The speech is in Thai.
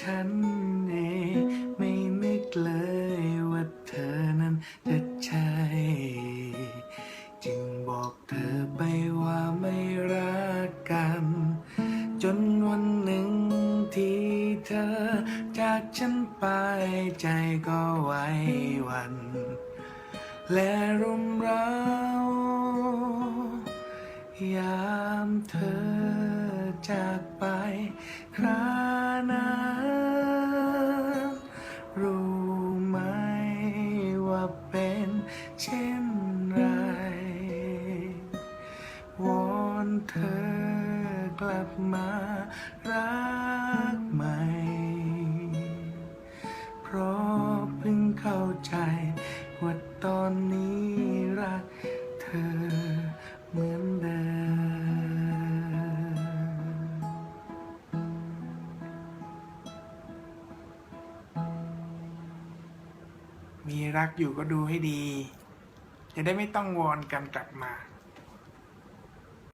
ฉันเองไม่นึกเลยว่าเธอนั้นจะใช่จึงบอกเธอไปว่าไม่รักกัน จนวันหนึ่งที่เธอจากฉันไปใจก็ไหววัน และรุมเร้ายามเธอ จากไปครานั้นรู้ไหมว่าเป็นเช่นไรวอนเธอกลับมารักใหม่ เพราะเพิ่งเข้าใจว่าตอนนี้รัก มีรักอยู่ก็ดูให้ดี จะได้ไม่ต้องวอนกันกลับมา